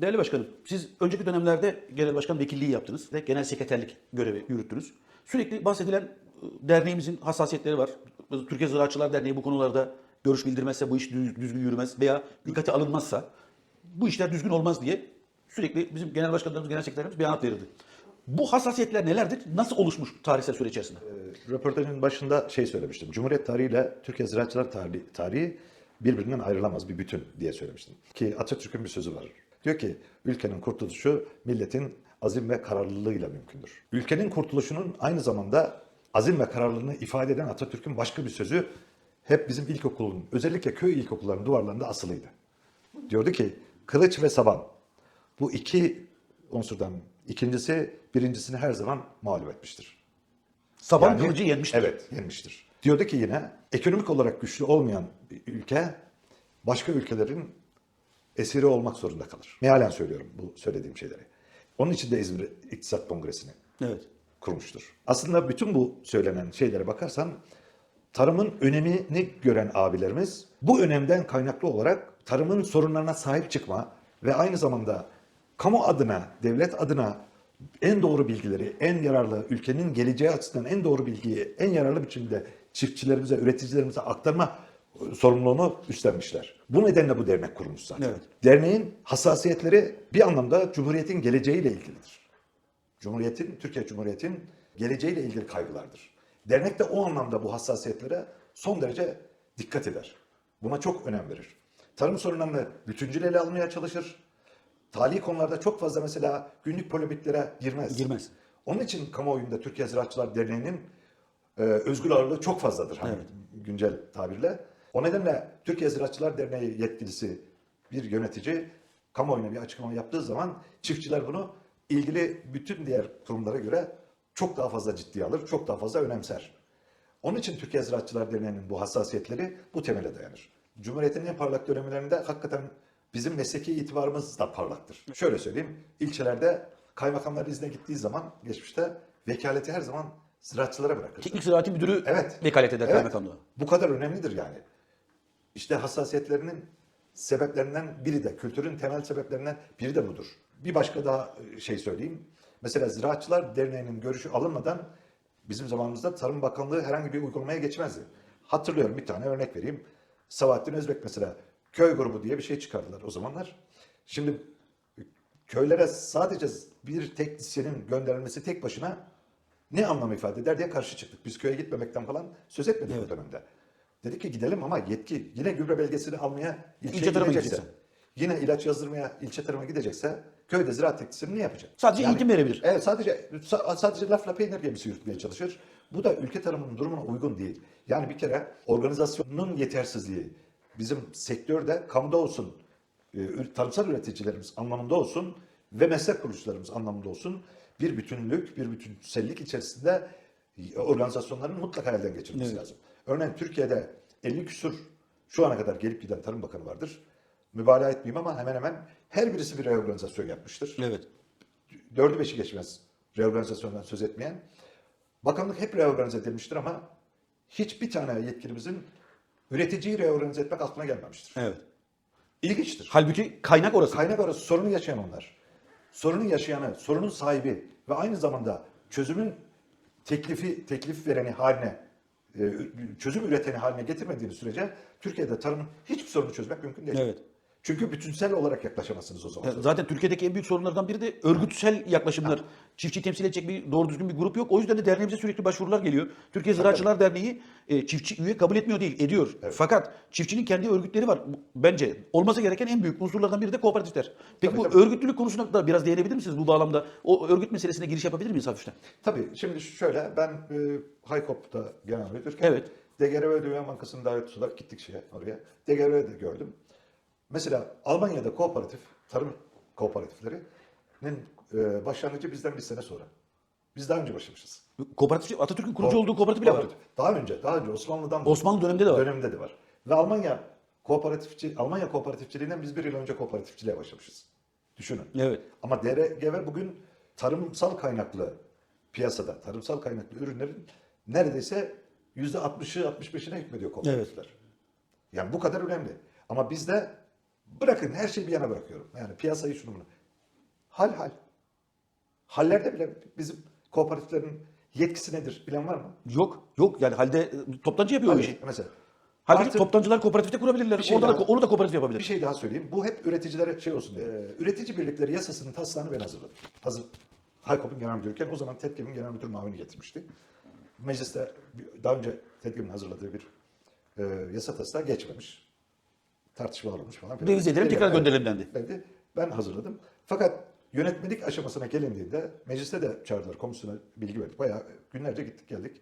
Değerli başkanım, siz önceki dönemlerde genel başkan vekilliği yaptınız ve genel sekreterlik görevi yürüttünüz. Sürekli bahsedilen e, derneğimizin hassasiyetleri var. Türkiye Ziraatçılar Derneği bu konularda görüş bildirmezse bu iş düz- düzgün yürümez veya dikkate alınmazsa bu işler düzgün olmaz diye sürekli bizim genel başkanlarımız, genel sekreterimiz beyanat verirdi. Bu hassasiyetler nelerdir? Nasıl oluşmuş tarihsel süreç içerisinde? Röportajın başında şey söylemiştim. Cumhuriyet tarihiyle Türkiye Ziraatçılar tarihi, tarihi birbirinden ayrılamaz bir bütün diye söylemiştim. Ki Atatürk'ün bir sözü var. Diyor ki ülkenin kurtuluşu milletin azim ve kararlılığıyla mümkündür. Ülkenin kurtuluşunun aynı zamanda azim ve kararlılığını ifade eden Atatürk'ün başka bir sözü hep bizim ilkokulun, özellikle köy ilkokullarının duvarlarında asılıydı. Diyordu ki kılıç ve saban bu iki unsurdan ikincisi birincisini her zaman mağlup etmiştir. Saban Yani- kılıcı yenmiştir. Evet, yenmiştir. Diyordu ki yine ekonomik olarak güçlü olmayan bir ülke başka ülkelerin esiri olmak zorunda kalır. Mealen söylüyorum bu söylediğim şeyleri. Onun için de İzmir İktisat Kongresi'ni Evet. kurmuştur. Aslında bütün bu söylenen şeylere bakarsan tarımın önemini gören abilerimiz bu önemden kaynaklı olarak tarımın sorunlarına sahip çıkma ve aynı zamanda kamu adına, devlet adına en doğru bilgileri, en yararlı, ülkenin geleceği açısından en doğru bilgiyi en yararlı biçimde çiftçilerimize, üreticilerimize aktarma sorumluluğunu üstlenmişler. Bu nedenle bu dernek kurulmuş zaten. Evet. Derneğin hassasiyetleri bir anlamda Cumhuriyet'in geleceğiyle ilgilidir. Cumhuriyetin, Türkiye Cumhuriyeti'nin geleceğiyle ilgili kaygılardır. Dernek de o anlamda bu hassasiyetlere son derece dikkat eder. Buna çok önem verir. Tarım sorunlarını bütüncül ele almaya çalışır. Tali konularda çok fazla mesela günlük polemiklere girmez. Girmez. Onun için kamuoyunda Türkiye Ziraatçılar Derneği'nin e, özgür ağırlığı çok fazladır hani güncel tabirle. O nedenle Türkiye Ziraatçılar Derneği yetkilisi bir yönetici kamuoyuna bir açıklama yaptığı zaman çiftçiler bunu ilgili bütün diğer kurumlara göre çok daha fazla ciddiye alır, çok daha fazla önemser. Onun için Türkiye Ziraatçılar Derneği'nin bu hassasiyetleri bu temele dayanır. Cumhuriyet'in en parlak dönemlerinde hakikaten bizim mesleki itibarımız da parlaktır. Şöyle söyleyeyim, ilçelerde kaymakamlar izne gittiği zaman geçmişte vekaleti her zaman ziraatçılara bırakır. Teknik Ziraati Müdürü Evet. vekalet eder Evet. kaymakamlığa. Bu kadar önemlidir yani. İşte hassasiyetlerinin sebeplerinden biri de, kültürün temel sebeplerinden biri de budur. Bir başka daha e, şey söyleyeyim. Mesela Ziraatçılar Derneği'nin görüşü alınmadan bizim zamanımızda Tarım Bakanlığı herhangi bir uygulamaya geçmezdi. Hatırlıyorum bir tane örnek vereyim. Sabahattin Özbek mesela köy grubu diye bir şey çıkardılar o zamanlar. Şimdi köylere sadece bir teknisyenin gönderilmesi tek başına ne anlam ifade eder diye karşı çıktık. Biz köye gitmemekten falan söz etmedik o dönemde. Dedik ki gidelim ama yetki yine gübre belgesini almaya ilçeye İlçe gidecekse, gideceksin. yine ilaç yazdırmaya ilçe tarıma gidecekse köyde ziraat teknisyeni ne yapacak? Sadece eğitim verebilir. Evet sadece sa- sadece lafla peynir gemisi yürütmeye çalışır. Bu da ülke tarımının durumuna uygun değil. Yani bir kere organizasyonun yetersizliği bizim sektörde kamuda olsun, e, tarımsal üreticilerimiz anlamında olsun ve meslek kuruluşlarımız anlamında olsun bir bütünlük, bir bütünsellik içerisinde organizasyonların mutlaka elden geçirilmesi Evet. lazım. Örneğin Türkiye'de 50 küsur şu ana kadar gelip giden Tarım Bakanı vardır. Mübalağa etmeyeyim ama hemen hemen her birisi bir reorganizasyon yapmıştır Evet. dördü beşi geçmez reorganizasyondan söz etmeyen. Bakanlık hep reorganize edilmiştir ama hiçbir tane yetkilimizin üreticiyi reorganize etmek aklına gelmemiştir. Evet. İlginçtir. Halbuki kaynak orası. Kaynak arası sorunu yaşayan onlar. Sorunun yaşayanı, sorunun sahibi ve aynı zamanda çözümün teklifi teklif vereni haline, e, çözüm üreteni haline getirmediğiniz sürece Türkiye'de tarımın hiçbir sorunu çözmek mümkün değil. Evet. Çünkü bütünsel olarak yaklaşamazsınız o zaman. Zaten Türkiye'deki en büyük sorunlardan biri de örgütsel yaklaşımlar. Çiftçi temsil edecek bir doğru düzgün bir grup yok. O yüzden de derneğimize sürekli başvurular geliyor. Türkiye Ziraatçılar Derneği e, çiftçi üye kabul etmiyor değil, ediyor. Fakat çiftçinin kendi örgütleri var. Bence olması gereken en büyük unsurlardan biri de kooperatifler. Peki Tabii, bu tabii. örgütlülük konusuna da biraz değinebilir misiniz bu bağlamda? O örgüt meselesine giriş yapabilir miyiz hafiften? Tabii şimdi şöyle ben e, Haykop'ta genel müdürken Evet. DGRV Dünya Bankası'nın davetçisi olarak gittik şeye oraya. DGRV'de gördüm. Mesela Almanya'da kooperatif, tarım kooperatiflerinin e, başlangıcı bizden bir sene sonra. Biz daha önce başlamışız. Kooperatif, Atatürk'ün kurucu olduğu kooperatif bile var. Kooperatif. Daha önce, daha önce Osmanlı'dan da- Osmanlı döneminde de var. döneminde de var. Ve Almanya kooperatifçi, Almanya kooperatifçiliğinden biz bir yıl önce kooperatifçiliğe başlamışız. Düşünün. Evet. Ama DRGV bugün tarımsal kaynaklı piyasada, tarımsal kaynaklı ürünlerin neredeyse yüzde 60'ı 65'ine hükmediyor kooperatifler. Yani bu kadar önemli. Ama bizde Bırakın her şeyi bir yana bırakıyorum. Yani piyasayı şunu bunu. Hal hal. Hallerde bile bizim kooperatiflerin yetkisi nedir bilen var mı? Yok. Yok. Yani halde e, toptancı yapıyor o Tabii, işi. Mesela. Halbuki Artık toptancılar kooperatifte kurabilirler. Bir şey Orada da, daha- onu da kooperatif yapabilir. bir şey daha söyleyeyim. Bu hep üreticilere şey olsun diye. Ee, üretici birlikleri yasasının taslağını ben hazırladım. Hazır. Haykop'un genel müdürüyken o zaman TEDKİ'nin genel müdür mavini getirmişti. Mecliste bir- daha önce TEDKİ'nin hazırladığı bir e, yasa taslağı geçmemiş. Tartışmalar olmuş falan. filan. Revize edelim, tekrar Evet. gönderelim dendi. Ben, ben hazırladım. Fakat yönetmelik aşamasına gelindiğinde mecliste de çağırdılar komisyona bilgi verdik. Bayağı günlerce gittik geldik.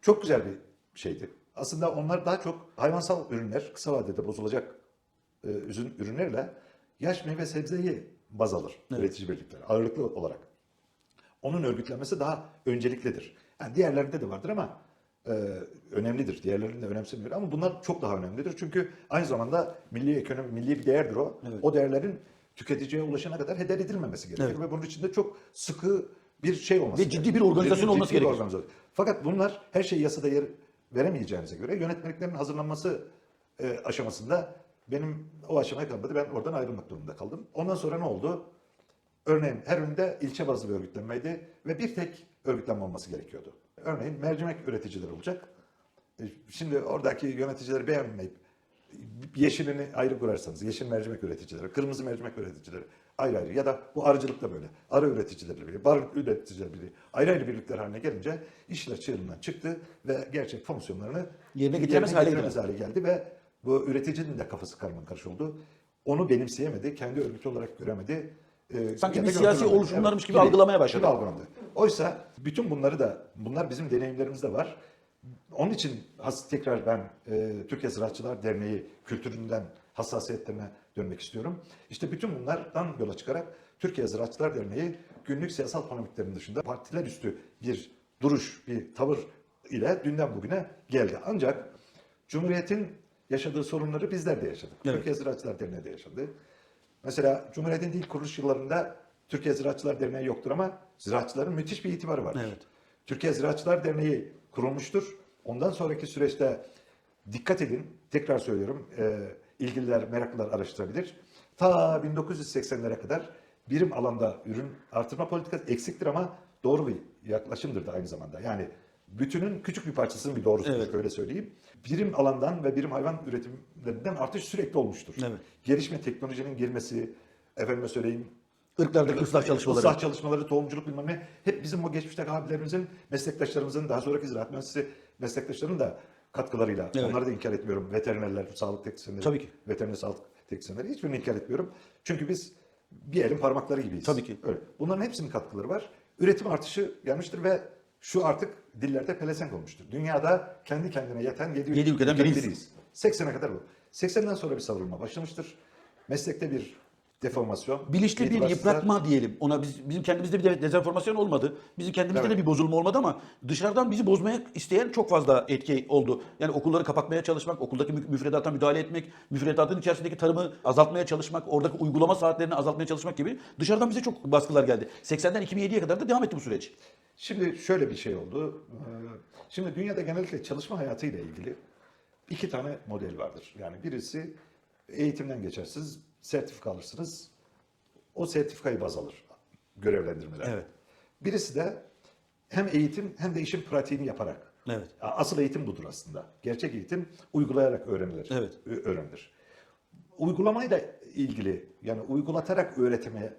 Çok güzel bir şeydi. Aslında onlar daha çok hayvansal ürünler, kısa vadede bozulacak e, üzüm ürünlerle yaş meyve sebzeyi baz alır üretici birlikleri ağırlıklı olarak. Onun örgütlenmesi daha önceliklidir. Yani diğerlerinde de vardır ama e, önemlidir. Diğerlerini de önemsemiyor ama bunlar çok daha önemlidir. Çünkü aynı zamanda milli ekonomi, milli bir değerdir o. O değerlerin tüketiciye ulaşana kadar heder edilmemesi gerekir Evet. ve bunun içinde çok sıkı bir şey olması Ve ciddi bir organizasyon Ciddi olması bir gerekir. organizasyon. Fakat bunlar her şeyi yasada yer veremeyeceğinize göre yönetmeliklerin hazırlanması e, aşamasında benim o aşamaya kalmadı. Ben oradan ayrılmak durumunda kaldım. Ondan sonra ne oldu? Örneğin her üründe ilçe bazlı bir örgütlenmeydi ve bir tek örgütlenme olması gerekiyordu. Örneğin mercimek üreticileri olacak. E, Şimdi oradaki yöneticileri beğenmeyip yeşilini ayrı kurarsanız, yeşil mercimek üreticileri, kırmızı mercimek üreticileri ayrı ayrı ya da bu arıcılık da böyle. Arı üreticileri biri, bar üreticileri biri ayrı ayrı birlikler haline gelince işler çığırından çıktı ve gerçek fonksiyonlarını Yerine getiremez hale getiremez hale geldi ve bu üreticinin de kafası karman karış oldu. Onu benimseyemedi, kendi örgütü olarak göremedi. Ee, Sanki bir siyasi oluşumlarmış gibi algılamaya başladı. algılandı. Oysa bütün bunları da, bunlar bizim deneyimlerimizde var. Onun için has, tekrar ben e, Türkiye Ziraatçılar Derneği kültüründen hassasiyetlerine dönmek istiyorum. İşte bütün bunlardan yola çıkarak Türkiye Ziraatçılar Derneği günlük siyasal polemiklerin dışında partiler üstü bir duruş, bir tavır ile dünden bugüne geldi. Ancak Cumhuriyet'in yaşadığı sorunları bizler de yaşadık. Evet. Türkiye Ziraatçılar Derneği de yaşadı. Mesela Cumhuriyet'in ilk kuruluş yıllarında Türkiye Ziraatçılar Derneği yoktur ama ziraatçıların müthiş bir itibarı vardır. Evet. Türkiye Ziraatçılar Derneği kurulmuştur. Ondan sonraki süreçte dikkat edin, tekrar söylüyorum, e, ilgililer, meraklılar araştırabilir. Ta 1980'lere kadar birim alanda ürün artırma politikası eksiktir ama doğru bir yaklaşımdır da aynı zamanda. Yani bütünün küçük bir parçasının bir doğrusudur, Evet. öyle söyleyeyim. Birim alandan ve birim hayvan üretimlerinden artış sürekli olmuştur. Evet. Gelişme teknolojinin girmesi, efendime söyleyeyim, Irklardaki ıslah çalışmaları. Islah çalışmaları, tohumculuk bilmem ne. Hep bizim o geçmişteki abilerimizin, meslektaşlarımızın, daha sonraki ziraat mühendisi meslektaşlarının da katkılarıyla. Evet. Onları da inkar etmiyorum. Veterinerler, sağlık teknisyenleri, Tabii ki. veteriner sağlık teknisyenleri hiçbirini inkar etmiyorum. Çünkü biz bir elin parmakları gibiyiz. Tabii ki. Öyle. Bunların hepsinin katkıları var. Üretim artışı gelmiştir ve şu artık dillerde pelesenk olmuştur. Dünyada kendi kendine yeten 7 Yedi ülkeden biriyiz. 80'e kadar bu. 80'den sonra bir savrulma başlamıştır. Meslekte bir deformasyon. Bilinçli bir itibarsızlar- yıpratma diyelim. Ona biz, bizim kendimizde bir de dezenformasyon olmadı. Bizim kendimizde Evet. de bir bozulma olmadı ama dışarıdan bizi bozmaya isteyen çok fazla etki oldu. Yani okulları kapatmaya çalışmak, okuldaki mü- müfredata müdahale etmek, müfredatın içerisindeki tarımı azaltmaya çalışmak, oradaki uygulama saatlerini azaltmaya çalışmak gibi dışarıdan bize çok baskılar geldi. 80'den 2007'ye kadar da devam etti bu süreç. Şimdi şöyle bir şey oldu. Ee, Şimdi dünyada genellikle çalışma hayatıyla ilgili iki tane model vardır. Yani birisi eğitimden geçersiniz, sertifika alırsınız. O sertifikayı baz alır görevlendirmeler. Evet. Birisi de hem eğitim hem de işin pratiğini yaparak. Evet. Asıl eğitim budur aslında. Gerçek eğitim uygulayarak öğrenilir. Evet. öğrenilir. Uygulamayla ilgili yani uygulatarak öğretime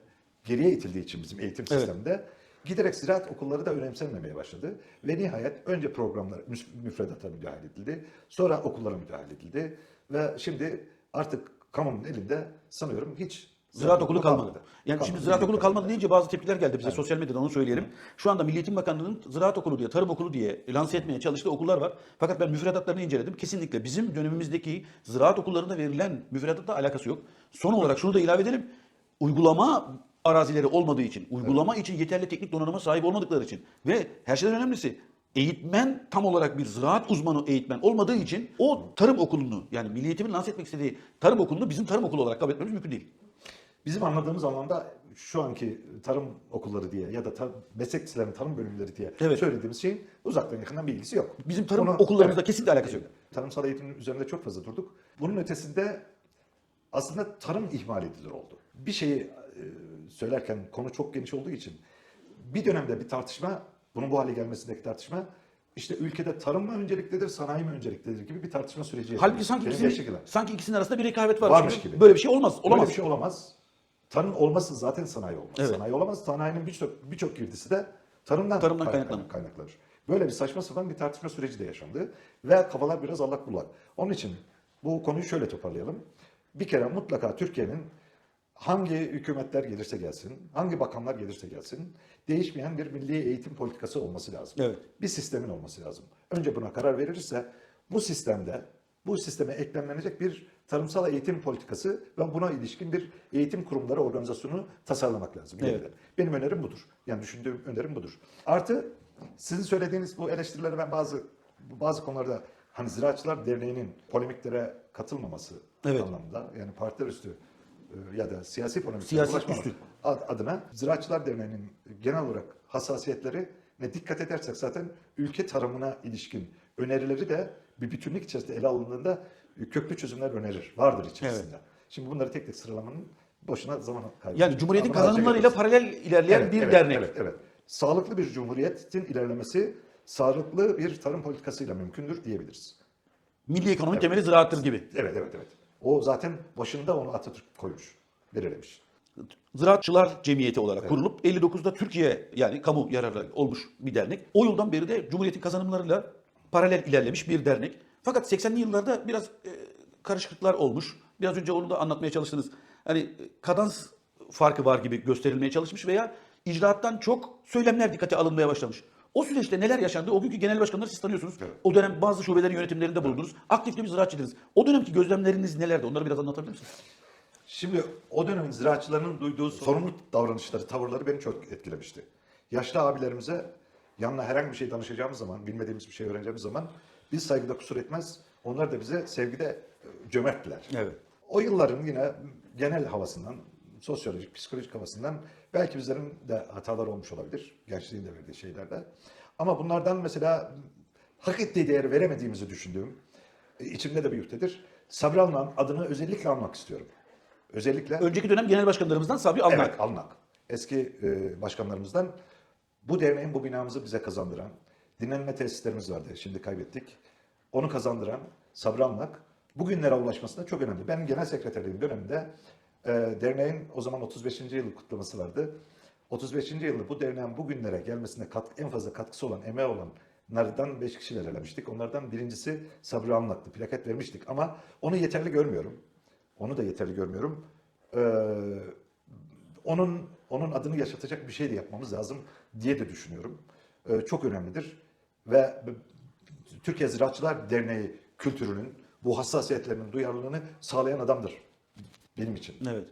geriye itildiği için bizim eğitim Evet. sisteminde giderek ziraat okulları da önemsenmemeye başladı. Ve nihayet önce programlar müfredata müdahale edildi. Sonra okullara müdahale edildi. Ve şimdi artık kamunun elinde sanıyorum hiç Ziraat okulu kalmadı. Yani Kalmadı. şimdi ziraat okulu kalmadı deyince bazı tepkiler geldi bize Evet. sosyal medyadan onu söyleyelim. Şu anda Milli Eğitim Bakanlığı'nın ziraat okulu diye, tarım okulu diye lanse etmeye çalıştığı okullar var. Fakat ben müfredatlarını inceledim. Kesinlikle bizim dönemimizdeki ziraat okullarında verilen müfredatla alakası yok. Son olarak şunu da ilave edelim. Uygulama arazileri olmadığı için, uygulama için yeterli teknik donanıma sahip olmadıkları için ve her şeyden önemlisi eğitmen tam olarak bir ziraat uzmanı eğitmen olmadığı için o tarım okulunu yani Milli Eğitim'in lanse etmek istediği tarım okulunu bizim tarım okulu olarak kabul etmemiz mümkün değil. Bizim anladığımız anlamda şu anki tarım okulları diye ya da tar- meslek liselerinin tarım bölümleri diye Evet. söylediğimiz şeyin uzaktan yakından bir ilgisi yok. Bizim tarım Bunu- okullarımızda kesinlikle alakası yok. Tarımsal eğitimin üzerinde çok fazla durduk. Bunun ötesinde aslında tarım ihmal edilir oldu. Bir şeyi e, söylerken konu çok geniş olduğu için bir dönemde bir tartışma, bunun bu hale gelmesindeki tartışma işte ülkede tarım mı önceliklidir, sanayi mi önceliklidir gibi bir tartışma süreci. Halbuki sanki Benim ikisinin, sanki ikisinin arasında bir rekabet var. Varmış gibi. Böyle bir şey olmaz. Böyle Olamaz. bir şey olamaz. Tarım olması zaten sanayi olmaz. Evet. Sanayi olamaz. Sanayinin birçok birçok girdisi de tarımdan, Tarımdan kaynak- kaynaklanır. kaynaklanır. Böyle bir saçma sapan bir tartışma süreci de yaşandı ve kafalar biraz allak bullak. Onun için bu konuyu şöyle toparlayalım. Bir kere mutlaka Türkiye'nin hangi hükümetler gelirse gelsin, hangi bakanlar gelirse gelsin, değişmeyen bir milli eğitim politikası olması lazım. Evet. Bir sistemin olması lazım. Önce buna karar verilirse bu sistemde bu sisteme eklemlenecek bir tarımsal eğitim politikası ve buna ilişkin bir eğitim kurumları organizasyonu tasarlamak lazım. Evet. yeniden. Benim önerim budur. Yani düşündüğüm önerim budur. Artı sizin söylediğiniz bu eleştirileri ben bazı bazı konularda hani Ziraatçılar Derneği'nin polemiklere katılmaması Evet. anlamında yani partiler üstü ya da siyasi polemiklere Siyasi ulaşmamak üstü. ad- adına Ziraatçılar Derneği'nin genel olarak hassasiyetleri ne dikkat edersek zaten ülke tarımına ilişkin önerileri de bir bütünlük içerisinde ele alındığında köklü çözümler önerir. Vardır içerisinde. Şimdi bunları tek tek sıralamanın boşuna zaman kaybı. Yani Cumhuriyet'in kazanımlarıyla paralel ilerleyen Evet, bir evet, dernek. Evet, evet. Sağlıklı bir cumhuriyetin ilerlemesi sağlıklı bir tarım politikasıyla mümkündür diyebiliriz. Milli ekonominin temeli ziraattır gibi. Evet, evet, evet. O zaten başında onu Atatürk koymuş, belirlemiş. Ziraatçılar Cemiyeti olarak kurulup 59'da Türkiye yani kamu yararı olmuş bir dernek. O yıldan beri de Cumhuriyet'in kazanımlarıyla paralel ilerlemiş bir dernek. Fakat 80'li yıllarda biraz e, karışıklıklar olmuş. Biraz önce onu da anlatmaya çalıştınız. Hani e, kadans farkı var gibi gösterilmeye çalışmış veya icraattan çok söylemler dikkate alınmaya başlamış. O süreçte neler yaşandı? O günkü genel başkanları siz tanıyorsunuz. Evet. O dönem bazı şubelerin yönetimlerinde bulundunuz. Aktif de bir ziraatçıydınız. O dönemki gözlemleriniz nelerdi? Onları biraz anlatabilir misiniz? Şimdi o dönemin ziraatçılarının duyduğu sorumlu davranışları, tavırları beni çok etkilemişti. Yaşlı abilerimize yanına herhangi bir şey danışacağımız zaman, bilmediğimiz bir şey öğreneceğimiz zaman biz saygıda kusur etmez. Onlar da bize sevgide e, cömerttiler. Evet. O yılların yine genel havasından, sosyolojik, psikolojik havasından belki bizlerin de hatalar olmuş olabilir. Gençliğin de verdiği şeylerde. Ama bunlardan mesela hak ettiği değeri veremediğimizi düşündüğüm, e, içimde de bir yüktedir. Sabri Alman adını özellikle almak istiyorum. Özellikle Önceki dönem genel başkanlarımızdan Sabri Almak. Evet, Almak. Eski e, başkanlarımızdan bu derneğin bu binamızı bize kazandıran, dinlenme tesislerimiz vardı, şimdi kaybettik. Onu kazandıran Sabri Almak bugünlere ulaşmasında çok önemli. Ben genel sekreterliğim döneminde e, derneğin o zaman 35. yılı kutlaması vardı. 35. yılı bu derneğin bugünlere gelmesine katkı, en fazla katkısı olan, emeği olanlardan 5 kişi belirlemiştik. Onlardan birincisi Sabri Almak'tı. Plaket vermiştik ama onu yeterli görmüyorum. Onu da yeterli görmüyorum. Ee, onun onun adını yaşatacak bir şey de yapmamız lazım diye de düşünüyorum. Ee, çok önemlidir ve Türkiye Ziraatçılar Derneği kültürünün bu hassasiyetlerinin duyarlılığını sağlayan adamdır benim için. Evet.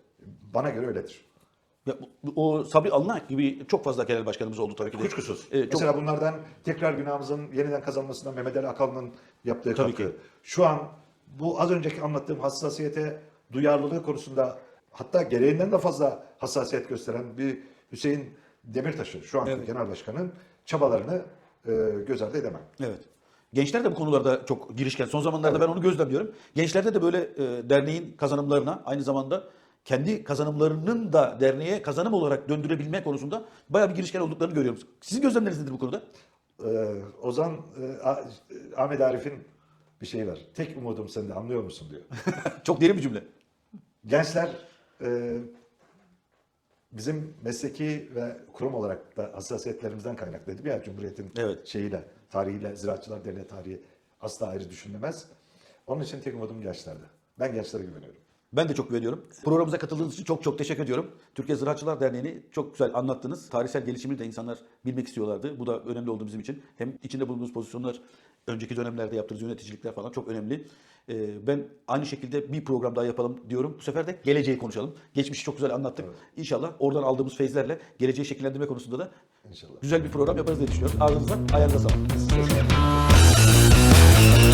Bana göre öyledir. Ya, o Sabri Alnak gibi çok fazla genel başkanımız oldu tabii ki de. Kuşkusuz. Ee, çok- Mesela bunlardan tekrar günahımızın yeniden kazanmasına Mehmet Ali Akalın'ın yaptığı Tabii katkı. ki. Şu an bu az önceki anlattığım hassasiyete, duyarlılığı konusunda hatta gereğinden de fazla hassasiyet gösteren bir Hüseyin Demirtaş'ı şu anki Evet. genel başkanın çabalarını e, göz ardı edemem. Evet. Gençler de bu konularda çok girişken. Son zamanlarda ben onu gözlemliyorum. Gençlerde de böyle e, derneğin kazanımlarına aynı zamanda kendi kazanımlarının da derneğe kazanım olarak döndürebilme konusunda bayağı bir girişken olduklarını görüyorum. Sizin gözlemleriniz nedir bu konuda? Ee, Ozan e, A- Ahmet Arif'in bir şeyi var. Tek umudum sende anlıyor musun diyor. çok derin bir cümle. Gençler e, bizim mesleki ve kurum olarak da hassasiyetlerimizden kaynaklı dedim ya Cumhuriyet'in Evet. şeyiyle, tarihiyle, Ziraatçılar Derneği tarihi asla ayrı düşünülemez. Onun için tek umudum gençlerde. Ben gençlere güveniyorum. Ben de çok güveniyorum. Programımıza katıldığınız için çok çok teşekkür ediyorum. Türkiye Ziraatçılar Derneği'ni çok güzel anlattınız. Tarihsel gelişimini de insanlar bilmek istiyorlardı. Bu da önemli oldu bizim için. Hem içinde bulunduğumuz pozisyonlar, önceki dönemlerde yaptığınız yöneticilikler falan çok önemli. Ee, ben aynı şekilde bir program daha yapalım diyorum. Bu sefer de geleceği konuşalım. Geçmişi çok güzel anlattık. İnşallah oradan aldığımız feyzlerle geleceği şekillendirme konusunda da İnşallah. güzel bir program yaparız diye düşünüyorum. Ağzınıza, ayağınıza sağlık.